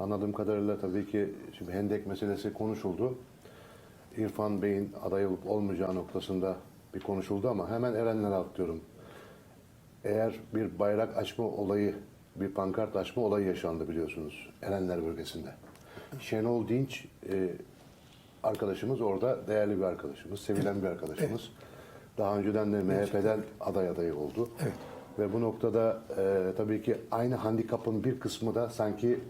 Anladığım kadarıyla tabii ki şimdi hendek meselesi konuşuldu. İrfan Bey'in aday olup olmayacağı noktasında bir konuşuldu ama hemen Erenler'e atlıyorum. Eğer bir bayrak açma olayı, bir pankart açma olayı yaşandı biliyorsunuz Erenler bölgesinde. Şenol Dinç e, arkadaşımız orada değerli bir arkadaşımız, sevilen bir arkadaşımız. Daha önceden de MHP'den aday adayı oldu. Evet. Ve bu noktada e, tabii ki aynı handikapın bir kısmı da sanki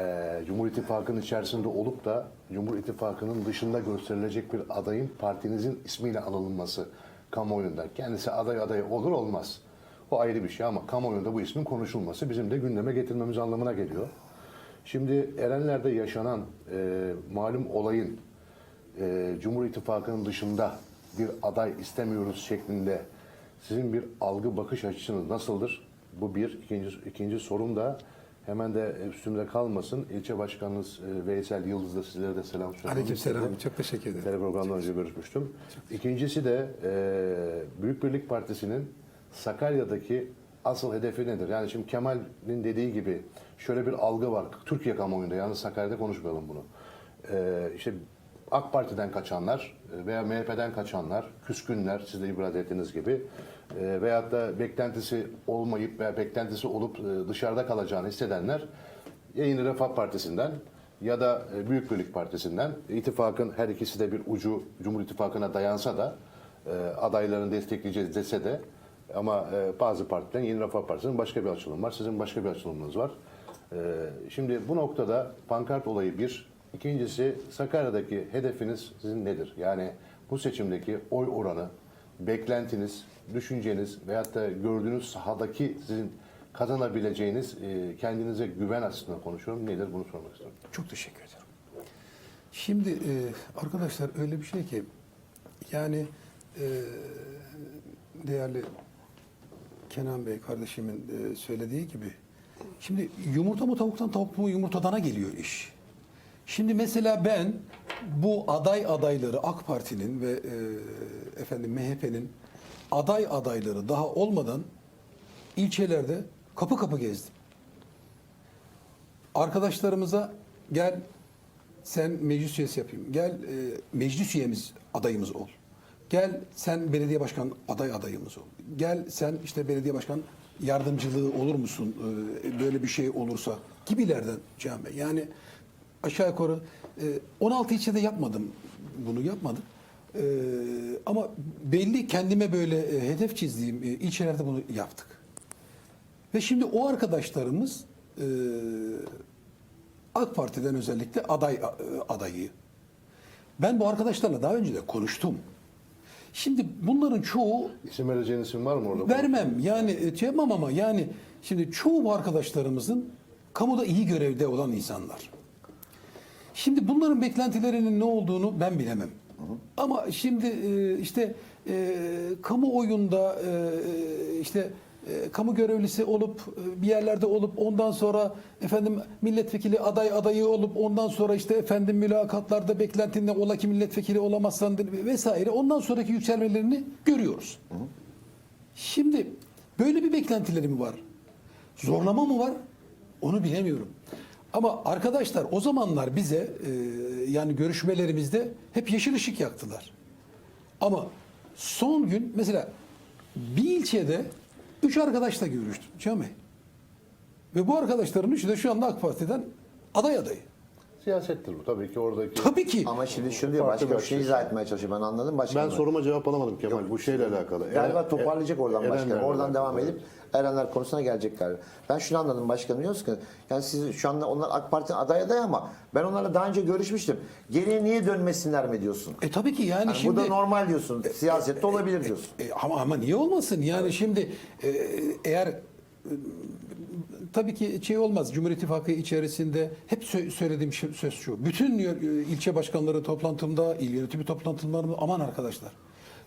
e, Cumhur İttifakı'nın içerisinde olup da Cumhur İttifakı'nın dışında gösterilecek bir adayın partinizin ismiyle anılması kamuoyunda. Kendisi aday adayı olur olmaz. O ayrı bir şey ama kamuoyunda bu ismin konuşulması bizim de gündeme getirmemiz anlamına geliyor. Şimdi Erenler'de yaşanan e, malum olayın e, Cumhur İttifakı'nın dışında bir aday istemiyoruz şeklinde sizin bir algı bakış açınız nasıldır? Bu bir. İkinci, ikinci sorum da hemen de üstümde kalmasın. İlçe Başkanınız e, Veysel Yıldız da sizlere de selam söylemek Aleykümselam. istedim. Çok teşekkür ederim. Teleprogramdan önce görüşmüştüm. İkincisi de e, Büyük Birlik Partisi'nin Sakarya'daki asıl hedefi nedir? Yani şimdi Kemal'in dediği gibi şöyle bir algı var. Türkiye kamuoyunda yani Sakarya'da konuşmayalım bunu. E, işte AK Parti'den kaçanlar e, veya MHP'den kaçanlar, küskünler siz de ibraz ettiğiniz gibi e, veyahut da beklentisi olmayıp veya beklentisi olup e, dışarıda kalacağını hissedenler Yeni Refah Partisi'nden ya da e, Büyük Birlik Partisi'nden ittifakın her ikisi de bir ucu Cumhur İttifakı'na dayansa da e, adaylarını destekleyeceğiz dese de ama bazı partilerin Yeni Refah Partisi'nin başka bir açılımı var. Sizin başka bir açılımınız var. Şimdi bu noktada pankart olayı bir. İkincisi Sakarya'daki hedefiniz sizin nedir? Yani bu seçimdeki oy oranı, beklentiniz, düşünceniz veyahut da gördüğünüz sahadaki sizin kazanabileceğiniz e, kendinize güven açısından konuşuyorum. Nedir bunu sormak istiyorum. Çok teşekkür ederim. Şimdi e, arkadaşlar öyle bir şey ki yani e, değerli Kenan Bey kardeşimin söylediği gibi şimdi yumurta mı tavuktan tavuk mu yumurtadana geliyor iş. Şimdi mesela ben bu aday adayları AK Parti'nin ve e, efendim MHP'nin aday adayları daha olmadan ilçelerde kapı kapı gezdim. Arkadaşlarımıza gel sen meclis üyesi yapayım. Gel e, meclis üyemiz adayımız ol. Gel sen belediye başkan aday adayımız ol. Gel sen işte belediye başkan yardımcılığı olur musun? E, böyle bir şey olursa gibilerden Cihan Bey. Yani aşağı yukarı e, 16 ilçede yapmadım. Bunu yapmadım. E, ama belli kendime böyle e, hedef çizdiğim e, ilçelerde bunu yaptık. Ve şimdi o arkadaşlarımız e, AK Parti'den özellikle aday e, adayı. Ben bu arkadaşlarla daha önce de konuştum. Şimdi bunların çoğu İsim vereceğiniz isim var mı orada? vermem yani e, şey yapmam ama yani şimdi çoğu bu arkadaşlarımızın kamuda iyi görevde olan insanlar. Şimdi bunların beklentilerinin ne olduğunu ben bilemem. Ama şimdi e, işte e, kamuoyunda e, işte e, kamu görevlisi olup bir yerlerde olup ondan sonra efendim milletvekili aday adayı olup ondan sonra işte efendim mülakatlarda beklentinde ola ki milletvekili olamazsan vesaire ondan sonraki yükselmelerini görüyoruz. Şimdi böyle bir beklentileri mi var? Zorlama mı var? Onu bilemiyorum. Ama arkadaşlar o zamanlar bize e, yani görüşmelerimizde hep yeşil ışık yaktılar. Ama son gün mesela bir ilçede üç arkadaşla görüştüm Cami. Ve bu arkadaşların üçü de şu anda AK Parti'den aday adayı. Siyasettir bu tabii ki oradaki. Tabii ki. Ama şimdi şunu diyor Farklı başka bir bir şey açı. izah etmeye çalışıyor. Ben anladım başka. Ben soruma cevap alamadım Kemal bu şeyle alakalı. Galiba Eren- toparlayacak oradan Erenlerle başkanım. Oradan alakalı. devam edip Erenler konusuna gelecek galiba. Ben şunu anladım başkanım diyorsunuz ki yani siz şu anda onlar AK Parti aday aday ama ben onlarla daha önce görüşmüştüm. Geriye niye dönmesinler mi diyorsun? E tabii ki yani, Yani şimdi bu da normal diyorsun. Siyasette olabilir diyorsun. E, ama ama niye olmasın? Yani şimdi e, eğer e, tabii ki şey olmaz. Cumhur İttifakı içerisinde hep sö- söylediğim şey- söz şu. Bütün y- ilçe başkanları toplantımda, il yönetimi toplantılarında aman arkadaşlar.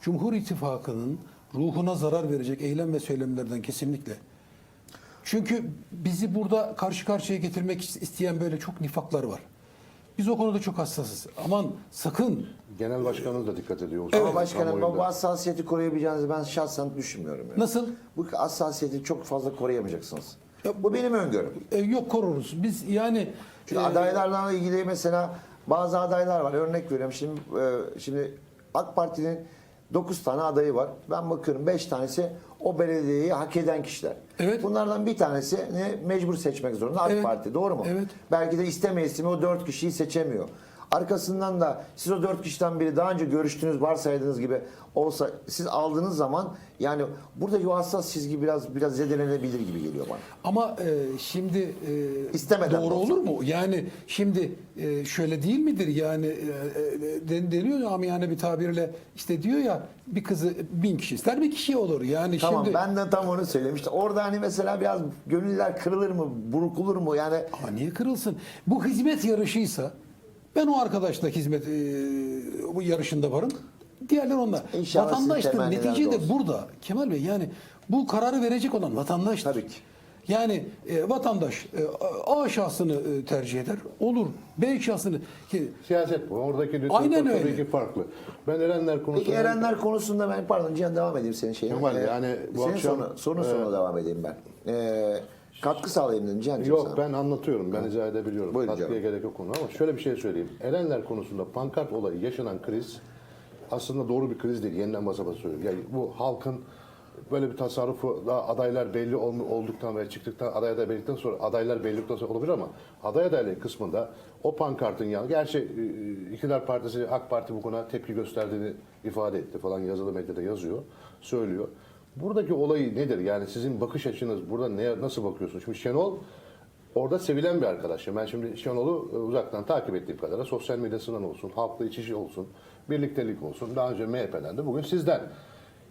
Cumhur İttifakı'nın ruhuna zarar verecek eylem ve söylemlerden kesinlikle. Çünkü bizi burada karşı karşıya getirmek isteyen böyle çok nifaklar var. Biz o konuda çok hassasız. Aman sakın Genel başkanımız da dikkat ediyor. Ama başkanım bu hassasiyeti koruyabileceğinizi ben şahsen düşünmüyorum. yani. Nasıl? Bu hassasiyeti çok fazla koruyamayacaksınız. Bu benim öngörüm. E, yok koruruz. Biz yani Çünkü e, adaylarla ilgili mesela bazı adaylar var. Örnek veriyorum. Şimdi e, şimdi AK Parti'nin 9 tane adayı var. Ben bakıyorum 5 tanesi o belediyeyi hak eden kişiler. Evet. Bunlardan bir tanesi ne mecbur seçmek zorunda AK Evet. Parti. Doğru mu? Evet. Belki de istemeyesi o 4 kişiyi seçemiyor. Arkasından da siz o dört kişiden biri daha önce görüştüğünüz varsaydığınız gibi olsa siz aldığınız zaman yani buradaki o hassas çizgi biraz biraz zedelenebilir gibi geliyor bana. Ama e, şimdi e, İstemeden doğru olur mu? Yani şimdi e, şöyle değil midir? Yani e, e, den- deniyor ya yani bir tabirle işte diyor ya bir kızı bin kişi ister bir kişi olur. Yani Tamam şimdi ben de tam onu söylemiştim. Orada hani mesela biraz gönüller kırılır mı, burkulur mu? Yani Ama niye kırılsın? Bu hizmet yarışıysa ben o arkadaşla hizmet e, bu yarışında varım. Diğerler onlar. İnşallah Vatandaştır. Netice de olsun. burada. Kemal Bey yani bu kararı verecek olan vatandaştır. Tabii ki. Yani e, vatandaş e, A şahsını e, tercih eder. Olur. B şahsını ki Siyaset bu. Oradaki lütfen Aynen tabii öyle. ki farklı. Ben Erenler konusunda... peki Erenler konusunda ben pardon Cihan devam edeyim senin şeyine. Kemal, yani bu senin akşam- sonra, sorun Evet. sonra devam edeyim ben. Ee, katkı sağlayayım dedim Cihan'cığım Yok sana. ben anlatıyorum. Ben izah edebiliyorum. Buyurun Katkıya canım. gerek yok konu ama şöyle bir şey söyleyeyim. Erenler konusunda pankart olayı yaşanan kriz aslında doğru bir kriz değil. Yeniden basa basa söylüyorum. Yani bu halkın böyle bir tasarrufu daha adaylar belli ol- olduktan ve çıktıktan aday aday belirledikten sonra adaylar belli olduktan sonra olabilir ama aday adaylığı kısmında o pankartın yanı gerçi e, iktidar partisi AK Parti bu konuda tepki gösterdiğini ifade etti falan yazılı medyada yazıyor söylüyor. Buradaki olayı nedir? Yani sizin bakış açınız burada ne, nasıl bakıyorsunuz? Şimdi Şenol Orada sevilen bir arkadaşım. Ben şimdi Şenol'u e, uzaktan takip ettiğim kadarıyla sosyal medyasından olsun, halkla iç içe olsun, birliktelik olsun. Daha önce MHP'den de bugün sizden.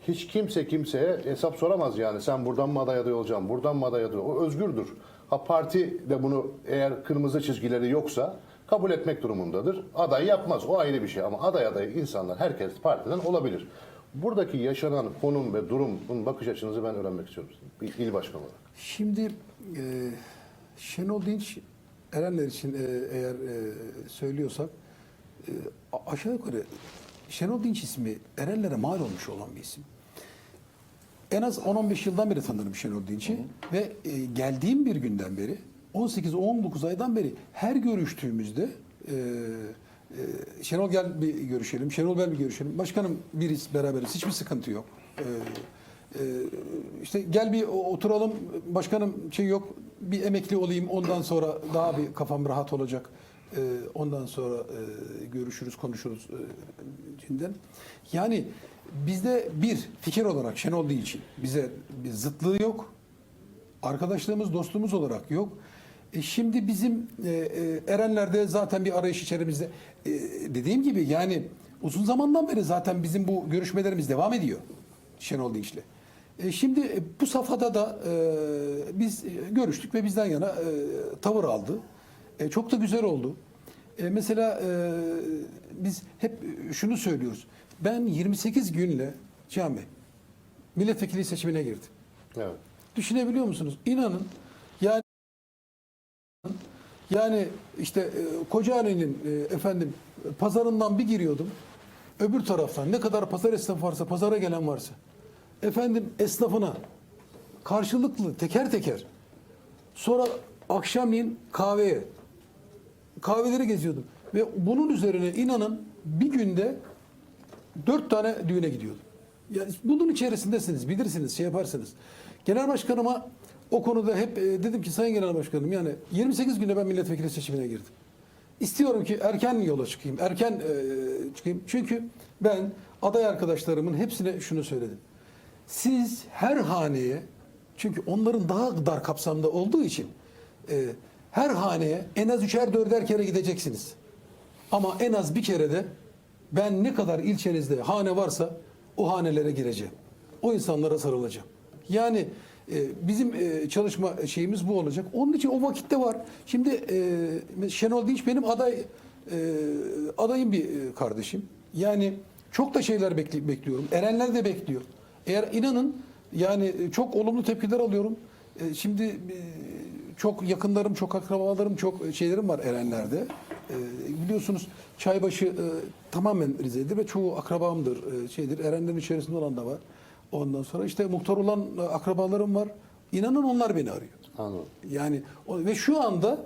Hiç kimse kimseye hesap soramaz yani. Sen buradan mı aday aday olacaksın, buradan mı aday aday O özgürdür. Ha parti de bunu eğer kırmızı çizgileri yoksa kabul etmek durumundadır. Aday yapmaz. O ayrı bir şey ama aday aday insanlar herkes partiden olabilir. Buradaki yaşanan konum ve durum, bunun bakış açınızı ben öğrenmek istiyorum. Bir il başkanı olarak. Şimdi e, Şenol Dinç Erenler için e, eğer e, söylüyorsak e, aşağı yukarı Şenol Dinç ismi Erenlere mal olmuş olan bir isim. En az 10-15 yıldan beri tanırım Şenol Dinç'i ve e, geldiğim bir günden beri 18-19 aydan beri her görüştüğümüzde e, e, Şenol gel bir görüşelim, Şenol gel bir görüşelim. Başkanım biriz beraberiz hiçbir sıkıntı yok. E, e, işte gel bir oturalım başkanım şey yok bir emekli olayım ondan sonra daha bir kafam rahat olacak. E, ondan sonra e, görüşürüz konuşuruz e, cinden. Yani bizde bir fikir olarak Şenol için bize bir zıtlığı yok. Arkadaşlığımız, dostluğumuz olarak yok. E şimdi bizim e, e, Erenler'de zaten bir arayış içerimizde. E, dediğim gibi yani uzun zamandan beri zaten bizim bu görüşmelerimiz devam ediyor Şenol Dinç'le. E, şimdi e, bu safhada da e, biz görüştük ve bizden yana e, tavır aldı. E, çok da güzel oldu. E, mesela e, biz hep şunu söylüyoruz. Ben 28 günle Bey milletvekili seçimine girdim. Evet. Düşünebiliyor musunuz? İnanın yani işte e, Kocaeli'nin e, efendim pazarından bir giriyordum. Öbür taraftan ne kadar pazar esnafı varsa, pazara gelen varsa efendim esnafına karşılıklı teker teker sonra akşamleyin kahveye kahveleri geziyordum ve bunun üzerine inanın bir günde dört tane düğüne gidiyordum. Yani bunun içerisindesiniz, bilirsiniz, şey yaparsınız. Genel başkanıma o konuda hep e, dedim ki Sayın Genel Başkanım yani 28 günde ben milletvekili seçimine girdim. İstiyorum ki erken yola çıkayım, erken e, çıkayım. Çünkü ben aday arkadaşlarımın hepsine şunu söyledim. Siz her haneye, çünkü onların daha dar kapsamda olduğu için e, her haneye en az üçer dörder kere gideceksiniz. Ama en az bir kere de ben ne kadar ilçenizde hane varsa o hanelere gireceğim. O insanlara sarılacağım. Yani bizim e, çalışma şeyimiz bu olacak. Onun için o vakitte var. Şimdi e, Şenol Dinç benim aday e, adayım bir kardeşim. Yani çok da şeyler bekli- bekliyorum. Erenler de bekliyor. Eğer inanın yani çok olumlu tepkiler alıyorum. Şimdi çok yakınlarım, çok akrabalarım, çok şeylerim var Erenler'de. Biliyorsunuz Çaybaşı tamamen Rize'dir ve çoğu akrabamdır, şeydir. Erenlerin içerisinde olan da var. Ondan sonra işte muhtar olan akrabalarım var. İnanın onlar beni arıyor. Anladım. Yani ve şu anda